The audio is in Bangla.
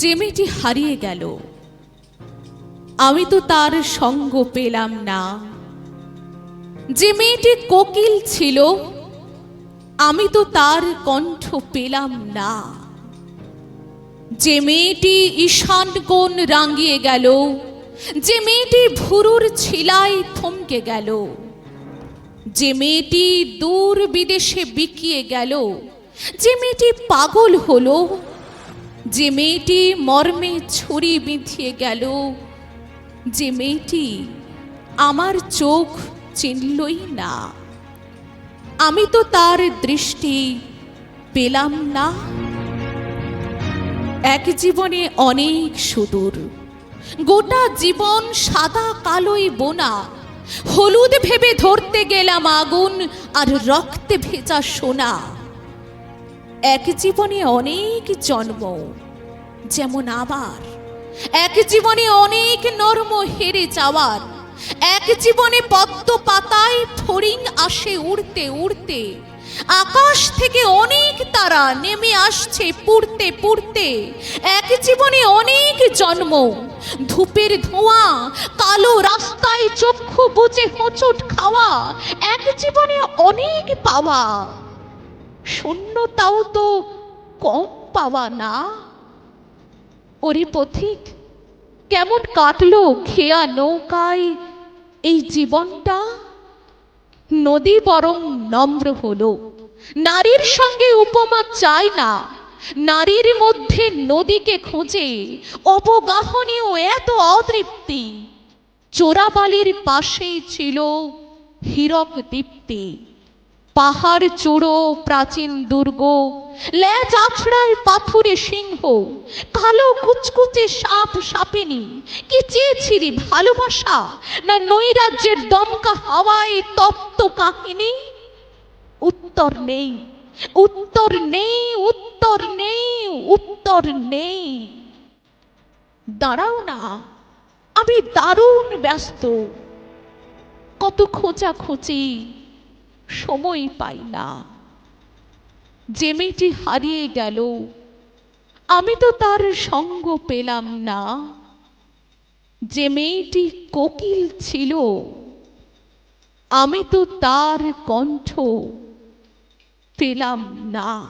যে মেয়েটি হারিয়ে গেল, আমি তো তার সঙ্গ পেলাম না। যে মেয়েটি কোকিল ছিল, আমি তো তার কণ্ঠ পেলাম না। যে মেয়েটি ঈশান কোণ রাঙিয়ে গেল, যে মেয়েটি ভুরুর ছিলায় থমকে গেল, যে মেয়েটি দূর বিদেশে বিকিয়ে গেল, যে মেয়েটি পাগল হলো যে মেয়েটি মর্মে ছুরি বিঁধিয়ে গেল, যে মেয়েটি আমার চোখ চিনলই না। আমি তো তার দৃষ্টি পেলাম না। এক জীবনে অনেক সুদূর, গোটা জীবন সাদা কালোই বোনা। হলুদ ভেবে ধরতে গেলাম আগুন আর রক্তে ভেজা সোনা। এক জীবনে অনেক জন্ম, যেমন আবার। এক জীবনে অনেক নর্ম হেরে যাওয়ার। এক জীবনে পদ্ম পাতায় ফড়িং আসে উড়তে উড়তে। আকাশ থেকে অনেক তারা নেমে আসছে পুড়তে পুড়তে। এক জীবনে অনেক জন্ম, ধূপের ধোঁয়া, কালো রাস্তায় চক্ষু বুঝে হোঁচট খাওয়া। এক জীবনে অনেক পাওয়া। শূন্যতাও তো কম পাওয়া না? ওরে পথিক, কেমন কাটলো খেয়া নৌকায় এই জীবনটা? নদী বরং নম্র হলো। নারীর সঙ্গে উপমা চায় না। নারীর মধ্যে নদীকে খোঁজে অপগাহনীয় এত অতৃপ্তি। চোরাবালির পাশেই ছিল হীরক দীপ্তি। পাহাড় চূড়ো, প্রাচীন দুর্গ ল্যাজ আছড়ায় পাথুরে সিংহ, কালো কুচকুচে সাপ সাপেনি, কি চেয়েছিলি ভালোবাসা না নৈরাজ্যের দমকা হাওয়ায় তপ্ত কাহিনী? উত্তর নেই উত্তর নেই উত্তর নেই উত্তর নেই। দাঁড়াও না, আমি দারুণ ব্যস্ত। কত খোঁচাখুচি সময় পাই না। যে মেয়েটি হারিয়ে গেল, আমি তো তার সঙ্গ পেলাম না। যে মেয়েটি কোকিল ছিল, আমি তো তার কণ্ঠ পেলাম না।